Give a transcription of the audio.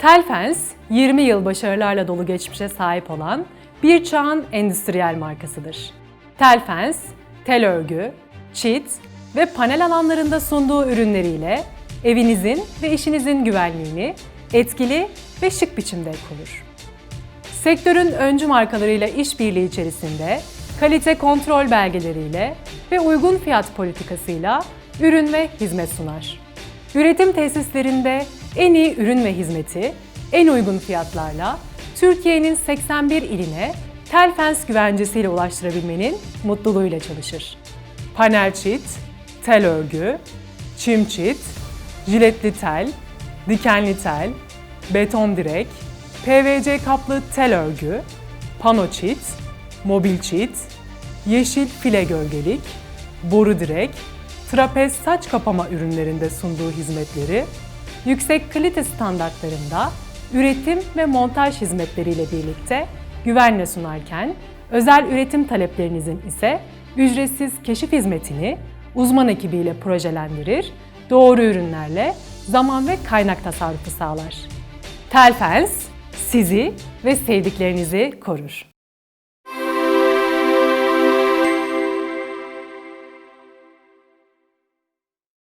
Telfens, 20 yıl başarılarla dolu geçmişe sahip olan bir çağın endüstriyel markasıdır. Telfens, tel örgü, çit ve panel alanlarında sunduğu ürünleriyle evinizin ve işinizin güvenliğini etkili ve şık biçimde korur. Sektörün öncü markalarıyla işbirliği içerisinde kalite kontrol belgeleriyle ve uygun fiyat politikasıyla ürün ve hizmet sunar. Üretim tesislerinde en iyi ürün ve hizmeti en uygun fiyatlarla Türkiye'nin 81 iline Telfens güvencesiyle ulaştırabilmenin mutluluğuyla çalışır. Panel çit, tel örgü, çim çit, jiletli tel, dikenli tel, beton direk, PVC kaplı tel örgü, pano çit, mobil çit, yeşil file gölgelik, boru direk, trapez saç kapama ürünlerinde sunduğu hizmetleri, yüksek kalite standartlarında üretim ve montaj hizmetleriyle birlikte güvenle sunarken, özel üretim taleplerinizin ise ücretsiz keşif hizmetini uzman ekibiyle projelendirir, doğru ürünlerle zaman ve kaynak tasarrufu sağlar. Telfens sizi ve sevdiklerinizi korur.